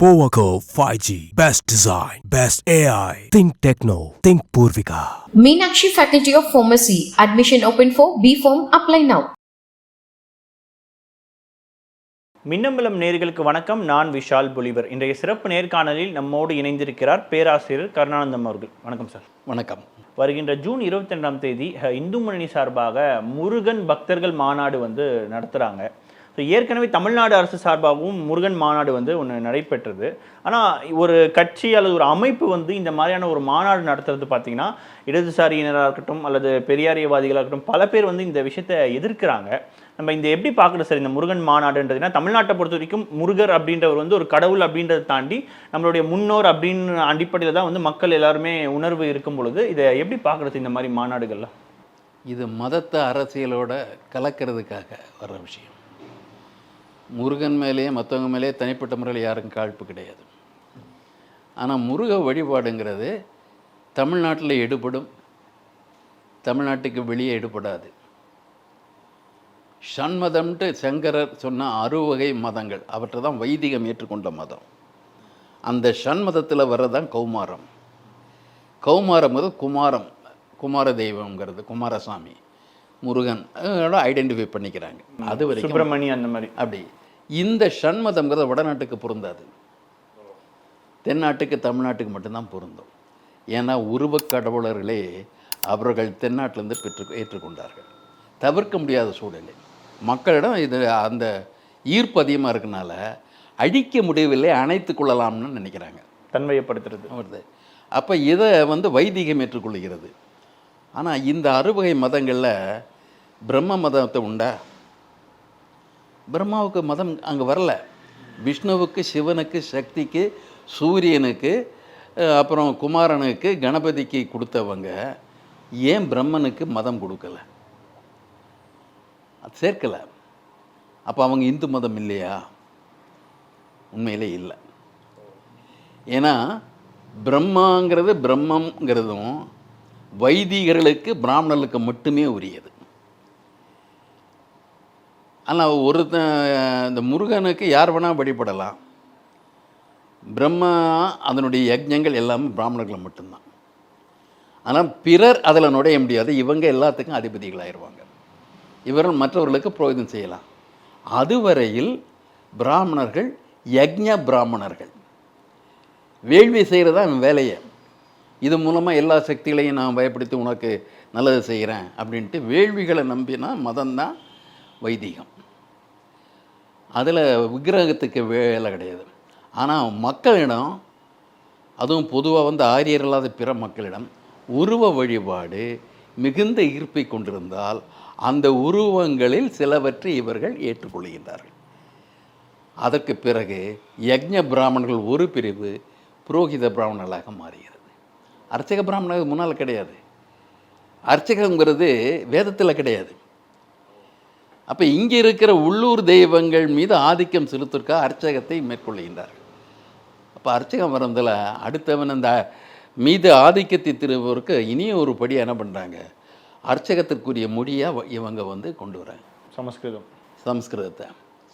Powaco 5G. Best design. Best AI. Think techno. Think Purvika. Meenakshi Faculty of Pharmacy. Admission open for B Form. Apply now. Minnambalam நேர்களுக்கு வணக்கம் நான் விஷால் பொலிவர் இன்றைய சிறப்பு நேர்காணலில் நம்மோடு இணைந்திருக்கிறார் பேராசிரியர் கருணானந்தம் அவர்கள் வணக்கம் சார் வணக்கம் வருகின்ற ஜூன் இருபத்தி ரெண்டாம் தேதி இந்து முன்னணி சார்பாக முருகன் பக்தர்கள் மாநாடு வந்து நடத்துகிறாங்க ஸோ ஏற்கனவே தமிழ்நாடு அரசு சார்பாகவும் முருகன் மாநாடு வந்து ஒன்று நடைபெற்றது. ஆனால் ஒரு கட்சி அல்லது ஒரு அமைப்பு வந்து இந்த மாதிரியான ஒரு மாநாடு நடத்துறது பார்த்தீங்கன்னா இடதுசாரியினராக இருக்கட்டும் அல்லது பெரியாரியவாதிகளாக இருக்கட்டும் பல பேர் வந்து இந்த விஷயத்தை எதிர்க்கிறாங்க. நம்ம இந்த எப்படி பார்க்குறது சார் இந்த முருகன் மாநாடுன்றதுன்னா தமிழ்நாட்டை பொறுத்த வரைக்கும் முருகர் அப்படின்றவர் வந்து ஒரு கடவுள் அப்படின்றத தாண்டி நம்மளுடைய முன்னோர் அப்படின்னு அடிப்படையில் தான் வந்து மக்கள் எல்லாருமே உணர்வு இருக்கும் பொழுது இதை எப்படி பார்க்குறது இந்த மாதிரி மாநாடுகள்லாம் இது மதத்தை அரசியலோட கலக்கிறதுக்காக வர்ற விஷயம். முருகன் மேலேயே மற்றவங்க மேலேயே தனிப்பட்ட முறையில் யாருக்கும் காழ்ப்பு கிடையாது. ஆனால் முருக வழிபாடுங்கிறது தமிழ்நாட்டில் எடுபடும் தமிழ்நாட்டுக்கு வெளியே எடுபடாது. ஷண்மதம்ன்ட்டு சங்கரர் சொன்ன அறுவகை மதங்கள் அவற்றை தான் வைதிகம் ஏற்றுக்கொண்ட மதம். அந்த ஷண்மதத்தில் வர்றதான் கௌமாரம். கௌமாரங்கிறது குமாரம் குமார தெய்வங்கிறது குமாரசாமி முருகன் ஐடென்டிஃபை பண்ணிக்கிறாங்க. அது வரைக்கும் சுப்பிரமணி அந்த மாதிரி. அப்படி. இந்த ஷண்மதம்ங்கிறது வடநாட்டுக்கு பொருந்தாது. தென்னாட்டுக்கு தமிழ்நாட்டுக்கு மட்டும்தான் பொருந்தும். ஏன்னா உருவக் கடவுளர்களே அவர்கள் தென்னாட்டிலேருந்து பெற்று ஏற்றுக்கொண்டார்கள். தவிர்க்க முடியாத சூழ்நிலை மக்களிடம் இது அந்த ஈர்ப்பு அதிகமாக இருக்கனால அழிக்க முடியவில்லை அணைத்து கொள்ளலாம்னு நினைக்கிறாங்க. தன்மையப்படுத்துறது. வருது அப்போ இதை வந்து வைதிகம் ஏற்றுக்கொள்கிறது ஆனால் இந்த அறுவகை மதங்களில் பிரம்ம மதத்தை உண்டா? பிரம்மாவுக்கு மதம் அங்கே வரல. விஷ்ணுவுக்கு சிவனுக்கு சக்திக்கு சூரியனுக்கு அப்புறம் குமாரனுக்கு கணபதிக்கு கொடுத்தவங்க ஏன் பிரம்மனுக்கு மதம் கொடுக்கல? சேர்க்கலை. அப்போ அவங்க இந்து மதம் இல்லையா? உண்மையிலே இல்லை. ஏன்னா பிரம்மாங்கிறது பிரம்மங்கிறதும் வைதிகர்களுக்கு பிராமணர்களுக்கு மட்டுமே உரியது. ஆனால் ஒருத்தன் இந்த முருகனுக்கு யார் வேணால் வழிபடலாம். பிரம்மா அதனுடைய யஜ்ஞங்கள் எல்லாமே பிராமணர்கள் மட்டும்தான். ஆனால் பிறர் அதில் நுழைய முடியாது. இவங்க எல்லாத்துக்கும் அதிபதிகளாகிடுவாங்க இவர்கள் மற்றவர்களுக்கு புரோகிதம் செய்யலாம். அதுவரையில் பிராமணர்கள் யஜ்ஞ பிராமணர்கள். வேள்வி செய்கிறது தான் வேலையை. இது மூலமாக எல்லா சக்திகளையும் நான் பயப்படுத்தி உனக்கு நல்லது செய்கிறேன் அப்படின்ட்டு வேள்விகளை நம்பினா மதம்தான் வைதிகம். அதில் விக்கிரகத்துக்கு வேலை கிடையாது. ஆனால் மக்களிடம் அதுவும் பொதுவாக வந்து ஆரியர் இல்லாத பிற மக்களிடம் உருவ வழிபாடு மிகுந்த ஈர்ப்பை கொண்டிருந்தால் அந்த உருவங்களில் சிலவற்றை இவர்கள் ஏற்றுக்கொள்கின்றார்கள். அதற்கு பிறகு யக்ஞ பிராமணர்கள் ஒரு பிரிவு புரோகித பிராமணர்களாக மாறுகிறது. அர்ச்சக பிராமணர்கள் முன்னால் கிடையாது. அர்ச்சகங்கிறது வேதத்தில் கிடையாது. அப்போ இங்கே இருக்கிற உள்ளூர் தெய்வங்கள் மீது ஆதிக்கம் செலுத்திருக்க அர்ச்சகத்தை மேற்கொள்கின்றார்கள் அப்போ அர்ச்சகம் வரதில் அடுத்தவன் அந்த மீது ஆதிக்கத்தை திருவருக்கு இனிய ஒரு படி என்ன பண்ணுறாங்க அர்ச்சகத்திற்குரிய மொழியாக இவங்க வந்து கொண்டு வராங்க. சமஸ்கிருதம். சம்ஸ்கிருதத்தை.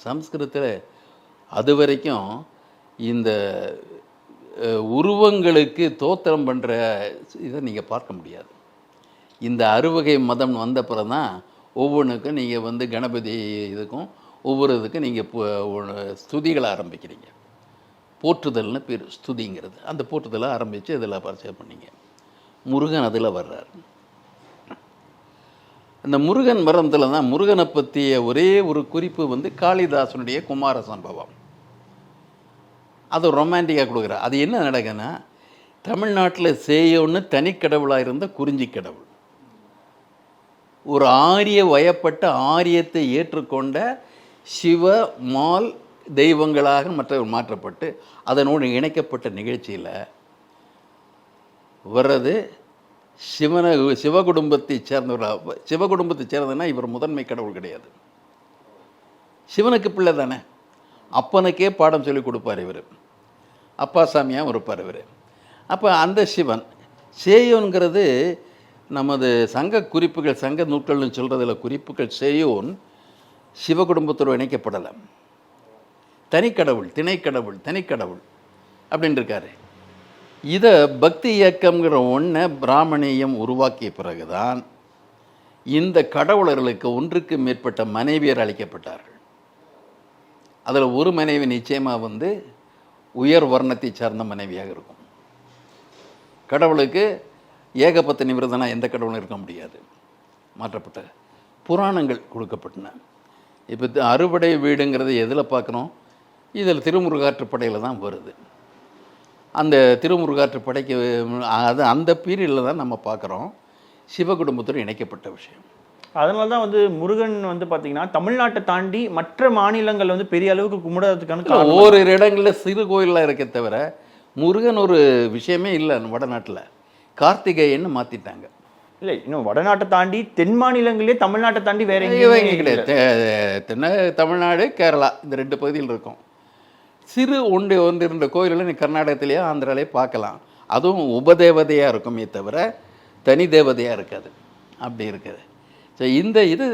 சம்ஸ்கிருதத்தில் அது வரைக்கும் இந்த உருவங்களுக்கு தோத்திரம் பண்ணுற இதை நீங்கள் பார்க்க முடியாது. இந்த அறுவகை மதம் வந்த பிறகு தான் ஒவ்வொன்றுக்கும் நீங்கள் வந்து கணபதி இதுக்கும் ஒவ்வொரு இதுக்கும் நீங்கள் ஸ்துதிகளை ஆரம்பிக்கிறீங்க. போற்றுதல்னு பேர் ஸ்துதிங்கிறது. அந்த போற்றுதலை ஆரம்பித்து இதில் பரிச்சயம் பண்ணீங்க. முருகன் அதில் வர்றார். அந்த முருகன் மரத்தில் தான் முருகனை பற்றிய ஒரே ஒரு குறிப்பு வந்து காளிதாசனுடைய குமார சம்பவம். அது ரொமான்டிக்காக கொடுக்குறார். அது என்ன நடக்குன்னா தமிழ்நாட்டில் சேயோன்னு தனிக்கடவுளாக இருந்த குறிஞ்சி கடவுள். ஒரு ஆரிய வயப்பட்ட ஆரியத்தை ஏற்றுக்கொண்ட சிவ மால் தெய்வங்களாக மற்றவர் மாற்றப்பட்டு அதனோடு இணைக்கப்பட்ட நிகழ்ச்சியில் வர்றது சிவன சிவகுடும்பத்தை சேர்ந்தவர் சிவகுடும்பத்தை சேர்ந்ததுன்னா இவர் முதன்மை கடவுள் கிடையாது. சிவனுக்கு பிள்ளை தானே. அப்பனுக்கே பாடம் சொல்லி கொடுப்பார் இவர். அப்பா சாமியாகவும் இருப்பார் இவர். அப்போ அந்த சிவன் சேயோன்கிறது நமது சங்க குறிப்புகள் சங்க நூல்கள்னு சொல்கிறதுல குறிப்புகள் சேயோன் சிவகுடும்பத்தோடு இணைக்கப்படலை. தனிக்கடவுள் திணைக்கடவுள் தனிக்கடவுள் அப்படின்னு இருக்காரு இதை பக்தி இயக்கம்ங்கிற ஒன்றை பிராமணியம் உருவாக்கிய பிறகுதான் இந்த கடவுளர்களுக்கு ஒன்றுக்கு மேற்பட்ட மனைவியர் அளிக்கப்பட்டார்கள். அதில் ஒரு மனைவி நிச்சயமாக வந்து உயர் வர்ணத்தை சார்ந்த மனைவியாக இருக்கும். கடவுளுக்கு ஏகபத்தினி விரதனா எந்த கடவுளும் இருக்க முடியாது. மாற்றப்பட்ட புராணங்கள் கொடுக்கப்பட்டன. இப்போ அறுபடை வீடுங்கிறது எதில் பார்க்குறோம் இதில் திருமுருகாற்றுப்படையில் தான் வருது. அந்த திருமுருகாற்றுப்படைக்கு அது அந்த பீரியடில் தான் நம்ம பார்க்குறோம் சிவகுடும்பத்தோடு இணைக்கப்பட்ட விஷயம். அதனால தான் வந்து முருகன் வந்து பார்த்தீங்கன்னா தமிழ்நாட்டை தாண்டி மற்ற மாநிலங்கள் வந்து பெரிய அளவுக்கு கும்பிடாததுக்கான ஓரிரு இடங்களில் சிறு கோயிலாக இருக்க தவிர முருகன் ஒரு விஷயமே இல்லை வடநாட்டில். கார்த்திகேயன்னு மாற்றிட்டாங்க இல்லை இன்னும் வடநாட்டை தாண்டி தென் மாநிலங்களே தமிழ்நாட்டை தாண்டி வேற எங்கேயுமே கிடையாது. தென்ன தமிழ்நாடு கேரளா இந்த ரெண்டு பகுதியில் இருக்கும். சிறு ஒன்று ஒன்று இரண்டு கோயில்களை நீ கர்நாடகத்திலேயே ஆந்திராலே பார்க்கலாம். அதுவும் உபதேவதையாக இருக்குமே தவிர தனி தேவதையாக இருக்காது. அப்படி இருக்குது. ஸோ இந்த இது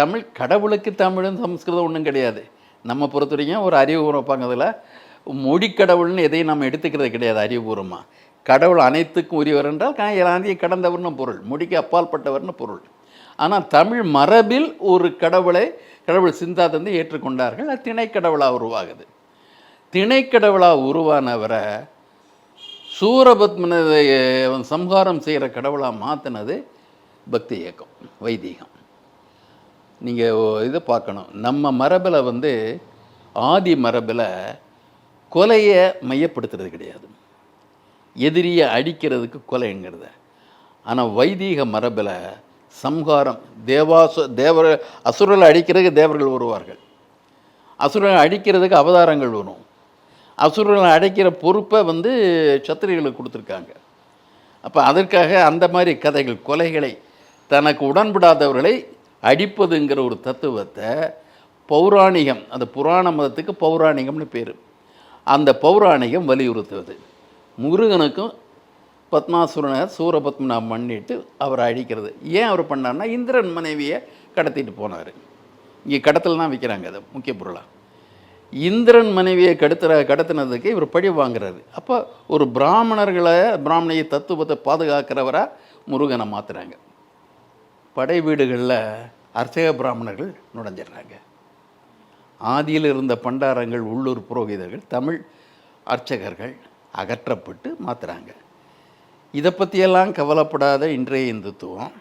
தமிழ் கடவுளுக்கு தமிழும் சம்ஸ்கிருதம் ஒன்றும் கிடையாது. நம்ம பொறுத்த வரைக்கும் ஒரு அறிவுபூர்வம் வைப்பாங்க அதில். மொழி கடவுள்னு எதையும் நம்ம எடுத்துக்கிறது கிடையாது அறிவுபூர்வமாக கடவுள் அனைத்துக்கும் உரியவர் என்றால் காயலாந்தியை கடந்தவர்னு பொருள் முடிக்க அப்பால்பட்டவர்னு பொருள். ஆனால் தமிழ் மரபில் ஒரு கடவுளை கடவுள் சிந்தாதந்து ஏற்றுக்கொண்டார்கள் அது திணைக்கடவுளாக உருவாகுது. திணைக்கடவுளாக உருவானவரை சூரபத்மனதை சம்ஹாரம் செய்கிற கடவுளாக மாற்றினது பக்தி இயக்கம் வைதீகம். நீங்கள் இதை பார்க்கணும். நம்ம மரபில் வந்து ஆதி மரபில் கொலையை மையப்படுத்துறது கிடையாது. எதிரியை அடிக்கிறதுக்கு கொலைங்கிறத. ஆனால் வைதீக மரபில் சம்ஹாரம் தேவாசு தேவர அசுரர்களை அடிக்கிறதுக்கு தேவர்கள் வருவார்கள். அசுரர்களை அடிக்கிறதுக்கு அவதாரங்கள் வரும் அசுரர்களை அடைக்கிற பொறுப்பை வந்து சத்திரிகளுக்கு கொடுத்துருக்காங்க. அப்போ அதற்காக அந்த மாதிரி கதைகள் கொலைகளை தனக்கு உடன்படாதவர்களை அடிப்பதுங்கிற ஒரு தத்துவத்தை பௌராணிகம் அந்த புராண மதத்துக்கு பௌராணிகம்னு பேர். அந்த பௌராணிகம் வலியுறுத்துவது. முருகனுக்கும் பத்மாசுரனை சூரபத்மனா பண்ணிட்டு அவரை அழிக்கிறது. ஏன் அவர் பண்ணார்னா இந்திரன் மனைவியை கடத்திட்டு போனார் இங்கே கடத்தல் தான் விற்கிறாங்க அதை முக்கிய பொருளாக இந்திரன் மனைவியை கடத்துற கடத்தினதுக்கு இவர் பழி வாங்குறாரு. அப்போ ஒரு பிராமணர்களை பிராமணிய தத்துவத்தை பாதுகாக்கிறவராக முருகனை மாற்றுறாங்க படை வீடுகளில் அர்ச்சக பிராமணர்கள் நுழைஞ்சிடுறாங்க. ஆதியில் இருந்த பண்டாரங்கள் உள்ளூர் புரோகிதர்கள் தமிழ் அர்ச்சகர்கள் அகற்றப்பட்டு மாற்றுறாங்க இதை பற்றியெல்லாம் கவலைப்படாத இன்றைய இந்துத்துவம்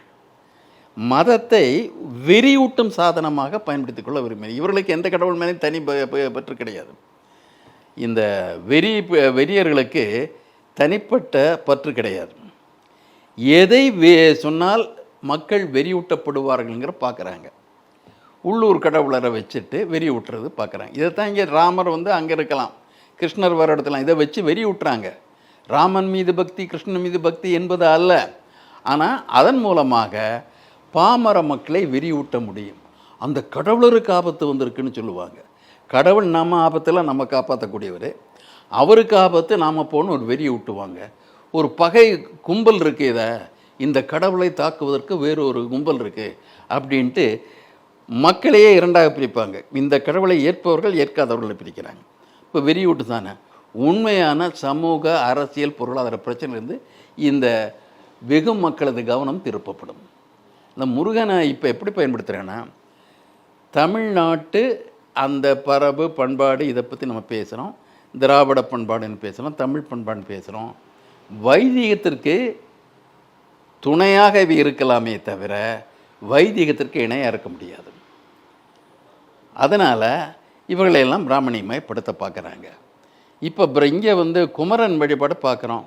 மதத்தை வெறியூட்டும் சாதனமாக பயன்படுத்திக் கொள்ள விரும்பினர் இவர்களுக்கு எந்த கடவுள் மேலேயும் தனி ப- பற்று கிடையாது. இந்த வெறி வெறியர்களுக்கு தனிப்பட்ட பற்று கிடையாது. எதை வே சொன்னால் மக்கள் வெறியூட்டப்படுவார்கள்ங்கிற பார்க்குறாங்க உள்ளூர் கடவுளரை வச்சுட்டு வெறி விட்டுறது பார்க்குறாங்க இதைத்தான் இங்கே ராமர் வந்து அங்கே இருக்கலாம். கிருஷ்ணர் வர இடத்துலாம் இதை வச்சு வெறி விட்டுறாங்க ராமன் மீது பக்தி கிருஷ்ணன் மீது பக்தி என்பது அல்ல. ஆனால் அதன் மூலமாக பாமர மக்களை வெறியூட்ட முடியும். அந்த கடவுளருக்கு ஆபத்து வந்திருக்குன்னு சொல்லுவாங்க. கடவுள் நம்ம ஆபத்தில் நம்ம காப்பாற்றக்கூடியவர் அவருக்கு ஆபத்து நாம் போகணும் ஒரு வெறி ஊட்டுவாங்க ஒரு பகை கும்பல் இருக்கு இதை. இந்த கடவுளை தாக்குவதற்கு வேறு ஒரு கும்பல் இருக்குது அப்படின்ட்டு மக்களையே இரண்டாக பிரிப்பாங்க. இந்த கடவுளை ஏற்பவர்கள் ஏற்காதவர்களை பிரிக்கிறாங்க. இப்போ வெறியூட்டு தானே? உண்மையான சமூக அரசியல் பொருளாதார பிரச்சனையிலிருந்து இந்த வெகு மக்களது கவனம் திருப்பப்படும். இந்த முருகனை இப்போ எப்படி பயன்படுத்துகிறேன்னா தமிழ்நாட்டு அந்த பரபு பண்பாடு இதை பற்றி நம்ம பேசுகிறோம் திராவிட பண்பாடுன்னு பேசுகிறோம் தமிழ் பண்பாடுன்னு பேசுகிறோம் வைதிகத்திற்கு துணையாக இவை இருக்கலாமே தவிர வைதிகத்திற்கு இணையாக இருக்க முடியாது. அதனால் இவர்களையெல்லாம் பிராமணியமயப்படுத்த பார்க்குறாங்க இப்போ இங்கே வந்து குமரன் வழிபாடு பார்க்குறோம்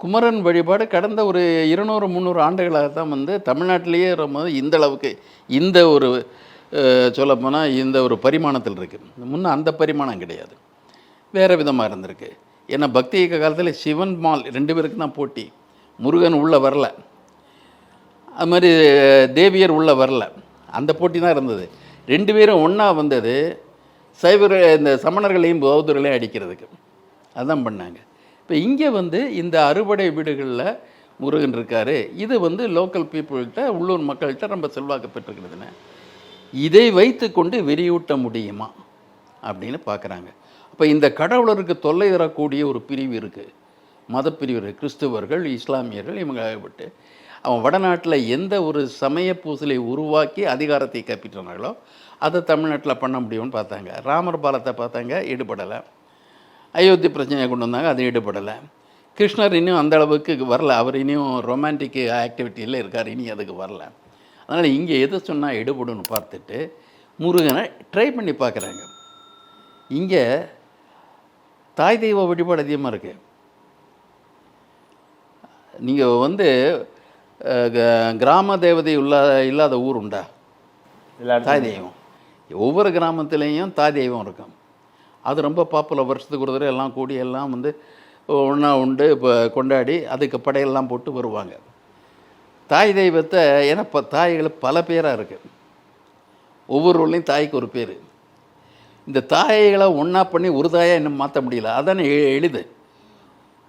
குமரன் வழிபாடு கடந்த ஒரு இருநூறு முந்நூறு ஆண்டுகளாக தான் வந்து தமிழ்நாட்டிலேயே ரொம்ப இந்த அளவுக்கு இந்த ஒரு சொல்லப்போனால் இந்த ஒரு பரிமாணத்தில் இருக்குது முன்னே அந்த பரிமாணம் கிடையாது. வேறு விதமாக இருந்திருக்கு. ஏன்னா பக்தி இயக்க காலத்தில் சிவன் மால் ரெண்டு பேருக்கு தான் போட்டி. முருகன் உள்ளே வரல. அது மாதிரி தேவியர் உள்ளே வரல. அந்த போட்டி தான் இருந்தது. ரெண்டு பேரும் ஒன்றா வந்தது. சைவர் இந்த சமணர்களையும் பௌத்தர்களையும் அடிக்கிறதுக்கு. அதான் பண்ணாங்க. இப்போ இங்கே வந்து இந்த அறுபடை வீடுகளில் முருகன் இருக்கார். இது வந்து லோக்கல் பீப்புள்கிட்ட உள்ளூர் மக்கள்கிட்ட ரொம்ப செல்வாக்கு பெற்றுக்கிறதுன்னு இதை வைத்துக்கொண்டு வெறியூட்ட முடியுமா? அப்படின்னு பார்க்குறாங்க அப்போ இந்த கடவுளருக்கு தொல்லை தரக்கூடிய ஒரு பிரிவு இருக்குது மதப்பிரிவு இருக்குது கிறிஸ்துவர்கள் இஸ்லாமியர்கள் இவங்க ஆகப்பட்டு அவன் வடநாட்டில் எந்த ஒரு சமய பூசலை உருவாக்கி அதிகாரத்தை கைப்பற்றினார்களோ அதை தமிழ்நாட்டில் பண்ண முடியும்னு பார்த்தாங்க. ராமர் பாலத்தை பார்த்தாங்க ஈடுபடலை. அயோத்தி பிரச்சனையை கொண்டு வந்தாங்க அது ஈடுபடலை. கிருஷ்ணர் இன்னும் அந்த அளவுக்கு வரல. அவர் இனியும் ரொமான்டிக் ஆக்டிவிட்டியில் இருக்கார் இனி அதுக்கு வரல. அதனால் இங்கே எது சொன்னால் ஈடுபடும்னு பார்த்துட்டு முருகனை ட்ரை பண்ணி பார்க்குறாங்க. இங்கே தாய் தெய்வ வழிபாடு அதிகமாக இருக்குது நீங்கள் வந்து கிராம தேவதை இல்லாத இல்லாத ஊர் உண்டா? தாய் தெய்வம். ஒவ்வொரு கிராமத்துலேயும் தாய் தெய்வம் இருக்கும். அது ரொம்ப பாப்புலர் வருஷத்துக்கு ஒரு தடவை எல்லாம் கூடி எல்லாம் வந்து ஒன்றா உண்டு இப்போ கொண்டாடி அதுக்கு படையெல்லாம் போட்டு வருவாங்க. தாய் தெய்வத்தை ஏன்னா இப்போ தாய்கள் பல பேராக இருக்குது ஒவ்வொரு ஊர்லேயும் தாய்க்கு ஒரு பேர். இந்த தாய்களை ஒன்றா பண்ணி ஒரு தாயாக இன்னும் மாற்ற முடியல. அதானே எ- எளிது.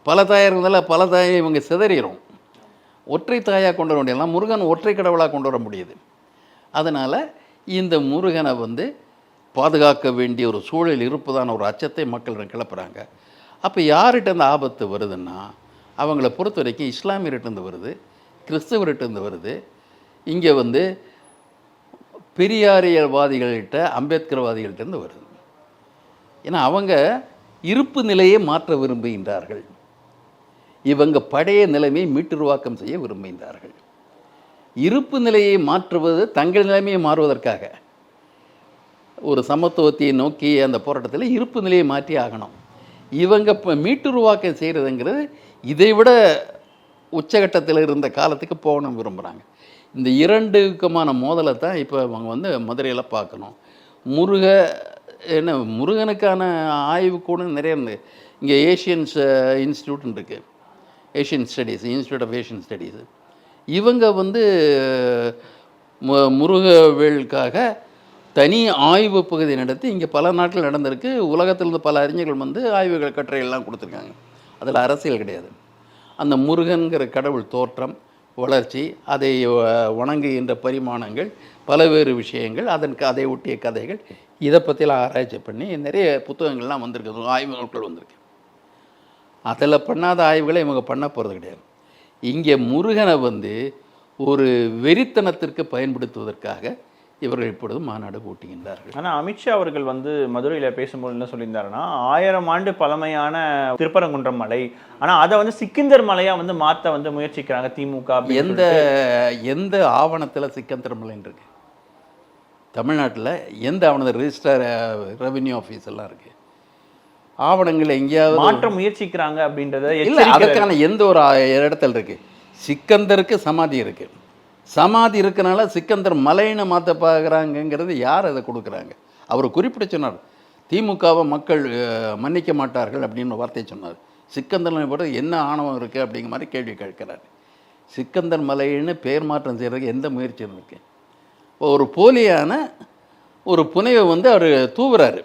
பல தாயாக இருந்தால பல தாயை இவங்க சிதறிடும் ஒற்றை தாயாக கொண்டு வர முடியலாம் முருகன் ஒற்றை கடவுளாக கொண்டு வர முடியுது. அதனால் இந்த முருகனை வந்து பாதுகாக்க வேண்டிய ஒரு சூழல் இருப்பதான ஒரு அச்சத்தை மக்கள் கிளப்புறாங்க. அப்போ யார்கிட்ட இந்த ஆபத்து வருதுன்னா அவங்கள பொறுத்த வரைக்கும் இஸ்லாமியர்கிட்டருந்து வருது கிறிஸ்தவர்கிட்டருந்து வருது. இங்கே வந்து பெரியாரியவாதிகள்கிட்ட அம்பேத்கர்வாதிகள்கிட்டருந்து வருது. ஏன்னா அவங்க இருப்பு நிலையை மாற்ற விரும்புகின்றார்கள். இவங்க பழைய நிலைமையை மீட்டுருவாக்கம் செய்ய விரும்புகின்றார்கள். இருப்பு நிலையை மாற்றுவது தங்கள் நிலைமையை மாறுவதற்காக. ஒரு சமத்துவத்தை நோக்கி அந்த போராட்டத்தில் இருப்பு நிலையை மாற்றி ஆகணும். இவங்க இப்போ மீட்டுருவாக்கம் செய்கிறதுங்கிறது இதை விட உச்சகட்டத்தில் இருந்த காலத்துக்கு போகணும் விரும்புகிறாங்க இந்த இரண்டுக்குமான மோதலை தான் இப்போ அவங்க வந்து மதுரையில் பார்க்கணும். முருக என்ன முருகனுக்கான ஆய்வு கூட நிறைய இருந்து. இங்கே ஏஷியன்ஸ் இன்ஸ்டியூட்னு இருக்குது Asian studies institute of Asian studies இவங்க வந்து மு முருகவேலுக்காக தனி ஆய்வு பகுதி நடத்தி இங்கே பல நாட்டில் நடந்திருக்கு. உலகத்திலிருந்து பல அறிஞர்கள் வந்து ஆய்வுகள் கட்டுரைகள்லாம் கொடுத்துருக்காங்க. அதில் அரசியல் கிடையாது. அந்த முருகன்கிற கடவுள் தோற்றம் வளர்ச்சி அதை உணங்குகின்ற வணங்குகின்ற பரிமாணங்கள் பல்வேறு விஷயங்கள் அதன் அதை ஒட்டிய கதைகள் இதை பற்றிலாம் ஆராய்ச்சி பண்ணி நிறைய புத்தகங்கள்லாம் வந்திருக்கு. ஆய்வு நூல்கள் வந்திருக்கு. அதில் பண்ணாத ஆய்வுகளை இவங்க பண்ண போகிறது கிடையாது. இங்கே முருகனை வந்து ஒரு வெறித்தனத்திற்கு பயன்படுத்துவதற்காக இவர்கள் இப்பொழுது மாநாடு கூட்டுகின்றார்கள் ஆனா அமித்ஷா அவர்கள் வந்து மதுரையில பேசும்போது என்ன சொல்லியிருந்தாருன்னா ஆயிரம் ஆண்டு பழமையான திருப்பரங்குன்றம் மலை ஆனா அதை வந்து சிக்கிந்தர் மலையா வந்து மாத்த வந்து முயற்சிக்கிறாங்க திமுக எந்த எந்த ஆவணத்தில் சிக்கந்தரமலைன்னு இருக்கு? தமிழ்நாட்டில் எந்த ஆவணத்தில் ரிஜிஸ்டர் ரெவென்யூ ஆஃபீஸ் எல்லாம் இருக்கு? ஆவணங்கள் எங்கேயாவது மாற்ற முயற்சிக்கிறாங்க அப்படின்றத இல்லை. அதுக்கான எந்த ஒரு இடத்துல இருக்கு? சிக்கந்தருக்கு சமாதி இருக்கு. சமாதி இருக்கனால சிக்கந்தர் மலைன்னு மாற்ற பார்க்குறாங்கங்கிறது யார் அதை கொடுக்குறாங்க? அவர் குறிப்பிட்டு சொன்னார் திமுகவை மக்கள் மன்னிக்க மாட்டார்கள் அப்படின்னு ஒரு வார்த்தை சொன்னார். சிக்கந்தர் போட என்ன ஆணவம் இருக்குது அப்படிங்கிற மாதிரி கேள்வி கேட்கிறார். சிக்கந்தர் மலைன்னு பேர் மாற்றம் செய்கிறதுக்கு எந்த முயற்சி இருக்கு. ஒரு போலியான ஒரு புனைவை வந்து அவர் தூவுறாரு.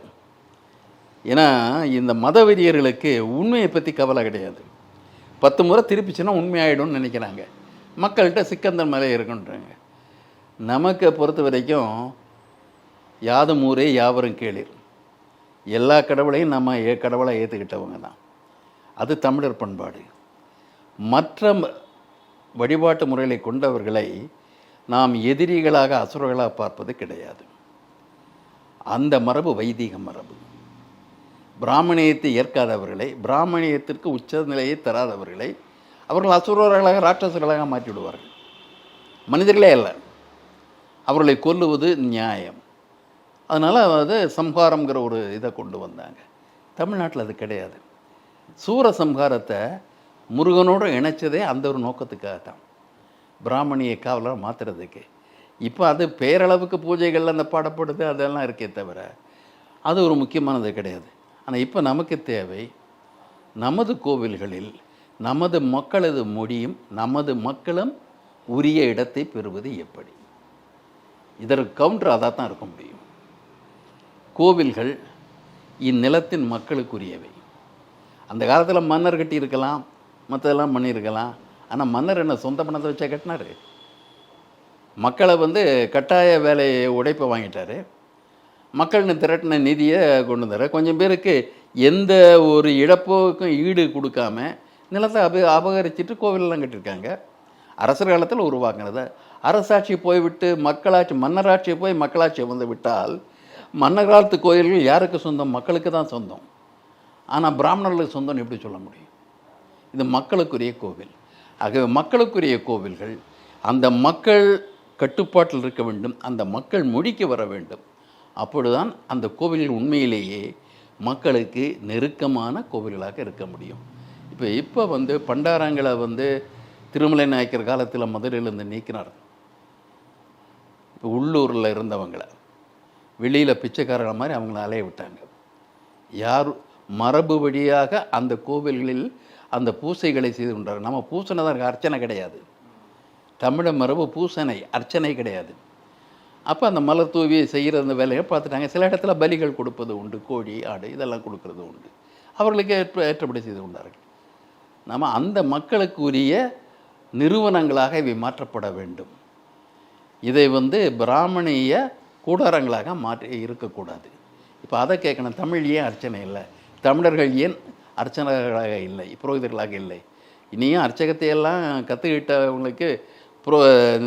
ஏன்னா இந்த மதவெறியர்களுக்கு உண்மையை பற்றி கவலை கிடையாது. பத்து முறை திருப்பிச்சுன்னா உண்மையாயிடும்னு நினைக்கிறாங்க. மக்கள்கிட்ட சிக்கந்தன் மலை இருக்குன்றாங்க. நமக்கு பொறுத்த வரைக்கும் யாதும் ஊரே யாவரும் கேளிர். எல்லா கடவுளையும் நம்ம ஏ கடவுளாக ஏற்றுக்கிட்டவங்க தான். அது தமிழர் பண்பாடு. மற்ற வழிபாட்டு முறைகளை கொண்டவர்களை நாம் எதிரிகளாக அசுரர்களாக பார்ப்பது கிடையாது. அந்த மரபு வைதிக மரபு. பிராமணியத்தை ஏற்காதவர்களை பிராமணியத்திற்கு உச்ச நிலையை தராதவர்களை அவர்கள் அசுரர்களாக ராட்சசர்களாக மாற்றி விடுவார்கள் மனிதர்களே அல்ல அவர்களை கொல்லுவது நியாயம். அதனால் அது சம்ஹாரம்ங்கிற ஒரு இதை கொண்டு வந்தாங்க. தமிழ்நாட்டில் அது கிடையாது. சூர சம்ஹாரத்தை முருகனோடு இணைச்சதே அந்த ஒரு நோக்கத்துக்காக தான் பிராமணிய காவலரை மாற்றுறதுக்கு இப்போ அது பேரளவுக்கு பூஜைகளில் அந்த பாடப்படுது அதெல்லாம் இருக்கே தவிர அது ஒரு முக்கியமானது கிடையாது. ஆனால் இப்போ நமக்கு தேவை நமது கோவில்களில் நமது மக்களது மொழியும் நமது மக்களும் உரிய இடத்தை பெறுவது எப்படி? இதற்கு கவுண்டர் அதாக தான் இருக்க முடியும். கோவில்கள் இந்நிலத்தின் மக்களுக்குரியவை. அந்த காலத்தில் மன்னர் கட்டி இருக்கலாம் மற்றதெல்லாம் பண்ணியிருக்கலாம் ஆனால் மன்னர் என்ன சொந்த பணத்தை வச்சா கட்டினாரு? மக்களை வந்து கட்டாய வேலையை உடைப்பை வாங்கிட்டார். மக்கள்னு திரட்டின நிதியை கொண்டு வர கொஞ்சம் பேருக்கு எந்த ஒரு இழப்புக்கும் ஈடு கொடுக்காம நிலத்தை அப அபகரிச்சிட்டு கோவிலெல்லாம் கட்டியிருக்காங்க. அரசர் காலத்தில் உருவாக்குனது. அரசாட்சி போய்விட்டு மக்களாட்சி மன்னராட்சி போய் மக்களாட்சி வந்து விட்டால் மன்னர் காலத்து கோயில்கள் யாருக்கு சொந்தம்? மக்களுக்கு தான் சொந்தம். ஆனால் பிராமணர்களுக்கு சொந்தம்னு எப்படி சொல்ல முடியும்? இது மக்களுக்குரிய கோவில். ஆகவே மக்களுக்குரிய கோவில்கள் அந்த மக்கள் கட்டுப்பாட்டில் இருக்க வேண்டும் அந்த மக்கள் மொழிக்கு வர வேண்டும். அப்பொழுதுதான் அந்த கோவில்கள் உண்மையிலேயே மக்களுக்கு நெருக்கமான கோவில்களாக இருக்க முடியும். இப்போ இப்போ வந்து பண்டாரங்களை வந்து திருமலை நாயக்கர் காலத்தில் மதுரையிலேருந்து நீக்கினார். இப்போ உள்ளூரில் இருந்தவங்களை. வெளியில் பிச்சைக்காரங்க மாதிரி அவங்கள அலைய விட்டாங்க. யார் மரபு வழியாக அந்த கோவில்களில் அந்த பூசைகளை செய்து கொண்டார். நம்ம பூசனை தான் அர்ச்சனை கிடையாது. தமிழ மரபு பூசனை அர்ச்சனை கிடையாது. அப்போ அந்த மலர் தூவி செய்கிற அந்த வேலையை பார்த்துட்டாங்க. சில இடத்துல பலிகள் கொடுப்பது உண்டு கோழி ஆடு இதெல்லாம் கொடுக்கறது உண்டு. அவர்களுக்கு ஏற்ற ஏற்றப்படி செய்து கொண்டார்கள். நாம் அந்த மக்களுக்கு உரிய நிறுவனங்களாக இவை மாற்றப்பட வேண்டும். இதை வந்து பிராமணிய கூடாரங்களாக மாற்றி இருக்கக்கூடாது. இப்போ அதை கேட்கணும். தமிழ் ஏன் அர்ச்சனை இல்லை? தமிழர்கள் ஏன் அர்ச்சனர்களாக இல்லை? புரோகிதர்களாக இல்லை? இனியும் அர்ச்சகத்தை எல்லாம் கற்றுக்கிட்டவங்களுக்கு புரோ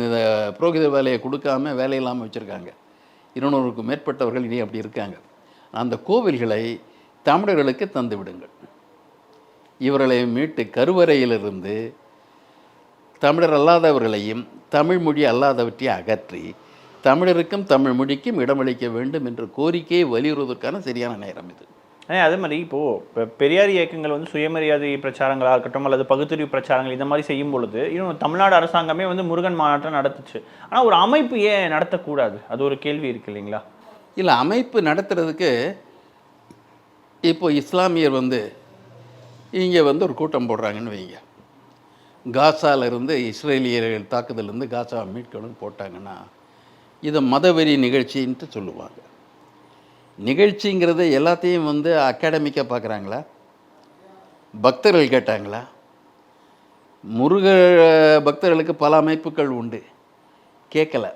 இந்த புரோகித வேலையை கொடுக்காம வேலை இல்லாமல் வச்சுருக்காங்க. இருநூறுக்கும் மேற்பட்டவர்கள் இனி அப்படி இருக்காங்க. அந்த கோவில்களை தமிழர்களுக்கு தந்து விடுங்கள். இவர்களை மீட்டு கருவறையிலிருந்து தமிழர் அல்லாதவர்களையும் தமிழ் மொழி அல்லாதவற்றையும் அகற்றி தமிழருக்கும் தமிழ் மொழிக்கும் இடமளிக்க வேண்டும் என்ற கோரிக்கையை வலியுறுவதற்கான சரியான நேரம் இது. அதே மாதிரி இப்போது இப்போ பெரியார் இயக்கங்கள் வந்து சுயமரியாதை பிரச்சாரங்களாக இருக்கட்டும் அல்லது பகுத்தறிவு பிரச்சாரங்கள் இந்த மாதிரி செய்யும் பொழுது இன்னும் தமிழ்நாடு அரசாங்கமே வந்து முருகன் மாநாட்டம் நடத்துச்சு. ஆனால் ஒரு அமைப்பு ஏன் நடத்தக்கூடாது? அது ஒரு கேள்வி இருக்கு இல்லைங்களா? இல்லை அமைப்பு நடத்துறதுக்கு இப்போ இஸ்லாமியர் வந்து இங்கே வந்து ஒரு கூட்டம் போடுறாங்கன்னு வைங்க. காசால இருந்து இஸ்ரேலியர்கள் தாக்குதலேருந்து காசாவை மீட்கணும்னு போட்டாங்கன்னா இதை மதவெறி நிகழ்ச்சின்ட்டு சொல்லுவாங்க. நிகழ்ச்சிங்கிறது எல்லாத்தையும் வந்து அகாடமிக்காக பார்க்குறாங்களா? பக்தர்கள் கேட்டாங்களா? முருக பக்தர்களுக்கு பல அமைப்புகள் உண்டு. கேட்கல.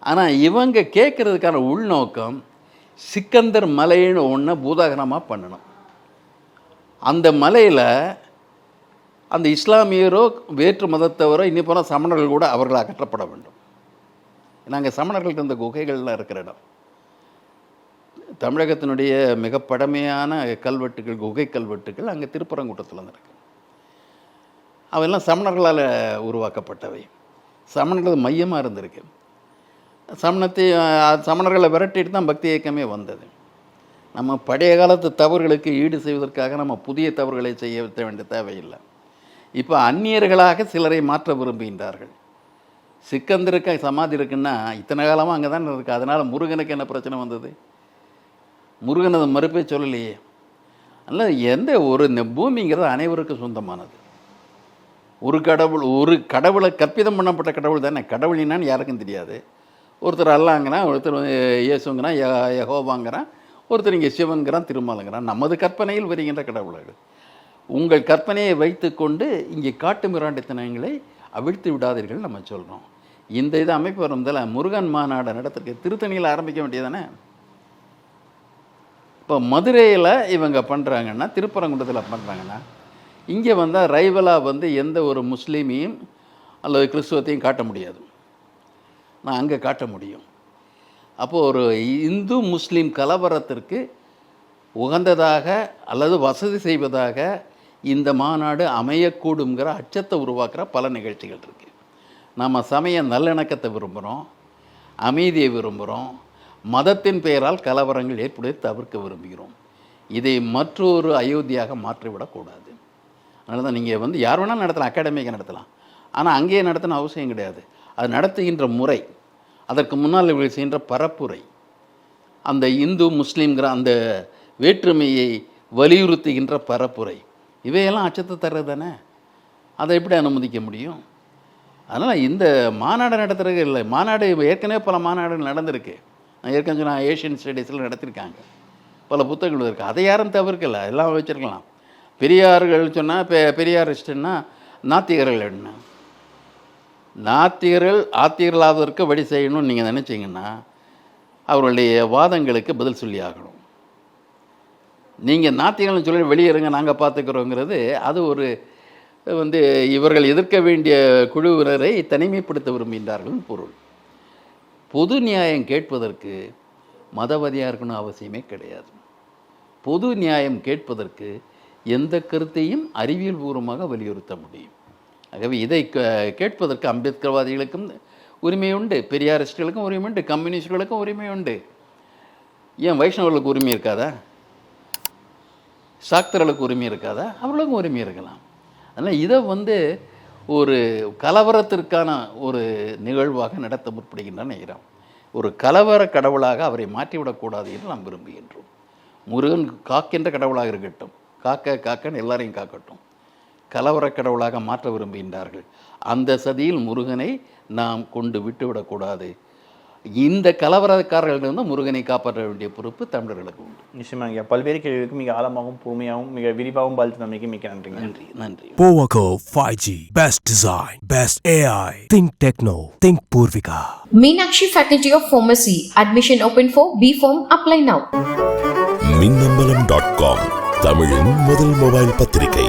ஆனால் இவங்க கேட்குறதுக்கான உள்நோக்கம் சிக்கந்தர் மலைன்னு ஒன்று பூதாகரமாக பண்ணணும். அந்த மலையில் அந்த இஸ்லாமியரோ வேற்று மதத்தவரோ இன்னி போனால் சமணர்கள் கூட அவர்களாக அகற்றப்பட வேண்டும். நாங்கள் சமணர்கள்ட்ட இந்த குகைகள்லாம் இருக்கிற இடம். தமிழகத்தினுடைய மிக பழமையான கல்வெட்டுகள் குகை கல்வெட்டுகள் அங்கே திருப்பரங்குட்டத்தில் இருக்கு அவையெல்லாம் சமணர்களால் உருவாக்கப்பட்டவை. சமணர்கள் மையமாக இருந்திருக்கு. சமணத்தை சமணர்களை விரட்டிட்டு தான் பக்தி இயக்கமே வந்தது. நம்ம பழைய காலத்து தவறுகளுக்கு ஈடு செய்வதற்காக நம்ம புதிய தவறுகளை செய்ய வேண்டிய தேவையில்லை. இப்போ அந்நியர்களாக சிலரை மாற்ற விரும்புகின்றார்கள். சிக்கந்தருக்கு சமாதி இருக்குன்னா இத்தனை காலமாக அங்கே தான் இருக்குது அதனால் முருகனுக்கு என்ன பிரச்சனை வந்தது? முருகன் அதை மறுப்பே சொல்லலையே. அதனால் எந்த ஒரு இந்த பூமிங்கிறது அனைவருக்கும் சொந்தமானது. ஒரு கடவுள் ஒரு கடவுளை கற்பிதம் பண்ணப்பட்ட கடவுள் தானே. கடவுளினான்னு யாருக்கும் தெரியாது. ஒருத்தர் அல்லாங்கிறான் ஒருத்தர் வந்து இயேசுங்கிறான் யகோபாங்கிறான் ஒருத்தர் இங்கே சிவன்கிறான் திருமாலுங்கிறான். நமது கற்பனையில் வருகின்ற கடவுள்கள் உங்கள் கற்பனையை வைத்துக்கொண்டு இங்கே காட்டு மிராண்டித்தனங்களை அவிழ்த்து விடாதீர்கள் நம்ம சொல்கிறோம் இந்த இது அமைப்பு வரும்தில் முருகன் மாநாடு நடத்திருக்கு திருத்தணியில் ஆரம்பிக்க வேண்டியதானே இப்போ மதுரையில் இவங்க பண்ணுறாங்கன்னா திருப்பரங்குன்றத்தில் பண்ணுறாங்கன்னா இங்கே வந்தால் ரைவலாக வந்து எந்த ஒரு முஸ்லீமையும் அல்லது கிறிஸ்துவத்தையும் காட்ட முடியாது. நான் அங்கே காட்ட முடியும். அப்போது ஒரு இந்து முஸ்லீம் கலவரத்திற்கு உகந்ததாக அல்லது வசதி செய்வதாக இந்த மாநாடு அமையக்கூடுங்கிற அச்சத்தை உருவாக்குற பல நிகழ்ச்சிகள் இருக்குது நம்ம சமய நல்லிணக்கத்தை விரும்புகிறோம் அமைதியை விரும்புகிறோம் மதத்தின் பெயரால் கலவரங்கள் ஏற்படுவதை தவிர்க்க விரும்புகிறோம். இதை மற்றொரு அயோத்தியாக மாற்றிவிடக்கூடாது அதனால தான் நீங்கள் வந்து யார் வேணாலும் நடத்தலாம் அகாடமிக்கு நடத்தலாம். ஆனால் அங்கேயே நடத்தின அவசியம் கிடையாது. அது நடத்துகின்ற முறை அதற்கு முன்னால் இவர்கள் செய்கின்ற பரப்புரை. அந்த இந்து முஸ்லீம்கிற அந்த வேற்றுமையை வலியுறுத்துகின்ற பரப்புரை. இவையெல்லாம் அச்சத்தை தர்றது தானே? அதை எப்படி அனுமதிக்க முடியும்? அதனால் இந்த மாநாடு நடத்துறது இல்லை. மாநாடு ஏற்கனவே பல மாநாடுகள் நடந்திருக்கு. ஏற்கனவே சொன்ன ஏஷியன் ஸ்டடீஸில் நடத்திருக்காங்க. பல புத்தகங்கள் இருக்குது அதை யாரும் தவிர்க்கல. எல்லாம் வச்சுருக்கலாம். பெரியார்கள் சொன்னால் பெ பெரியாரிஸ்டுன்னா நாத்திகர்கள் என்ன? நாத்திகர்கள் ஆத்திகர்களாவதற்கு வழி செய்யணும்னு நீங்கள் நினச்சிங்கன்னா அவர்களுடைய வாதங்களுக்கு பதில் சொல்லி ஆகணும். நீங்கள் நாத்திகள்னு சொல்லி வெளியே இருங்க நாங்கள் பார்த்துக்கிறோங்கிறது அது ஒரு வந்து இவர்கள் எதிர்க்க வேண்டிய குழுவினரை தனிமைப்படுத்த விரும்புகின்றார்கள் பொருள். பொது நியாயம் கேட்பதற்கு மதவதியாக இருக்கணும் அவசியமே கிடையாது. பொது நியாயம் கேட்பதற்கு எந்த கருத்தையும் அறிவியல் பூர்வமாக வலியுறுத்த முடியும். ஆகவே இதை கே- கேட்பதற்கு அம்பேத்கர்வாதிகளுக்கும் உரிமை உண்டு பெரியாரிஸ்டுகளுக்கும் உரிமை உண்டு கம்யூனிஸ்டுகளுக்கும் உரிமை உண்டு. ஏன் வைஷ்ணவர்களுக்கு உரிமை இருக்காதா? சாக்தர்களுக்கு உரிமை இருக்காதா? அவர்களுக்கும் உரிமை இருக்கலாம். அதனால் இதை வந்து ஒரு கலவரத்திற்கான ஒரு நிகழ்வாக நடத்த முற்படுகின்றான் நினைக்கிறோம் ஒரு கலவர கடவுளாக அவரை மாற்றிவிடக்கூடாது என்று நாம் விரும்புகின்றோம். முருகன் காக்கின்ற கடவுளாக இருக்கட்டும் காக்க காக்கன்னு எல்லாரையும் காக்கட்டும் கலவர கடவுளாக மாற்ற விரும்புகின்றார்கள். அந்த சதியில் முருகனை நாம் கொண்டு விட்டுவிடக்கூடாது இந்த கலவரக்காரர்களிடம் முருகனை காப்பாற்ற வேண்டிய பொறுப்பு தமிழர்களுக்கு உண்டு நிச்சயமாக பல்வேறு கேள்விகளுக்கு மிக ஆழமாகவும் பொறுமையாகவும் மிக விரிவாகவும் பதில் தந்தமைக்கு மிக்க நன்றிங்க நன்றி நன்றி Powaco 5G. Best design. Best AI. Think Techno. Think Purvika. Meenakshi Faculty of Pharmacy. Admission open for B Form. Apply now. Minnambalam dot com தமிழின் முதல் மொபைல் பத்திரிகை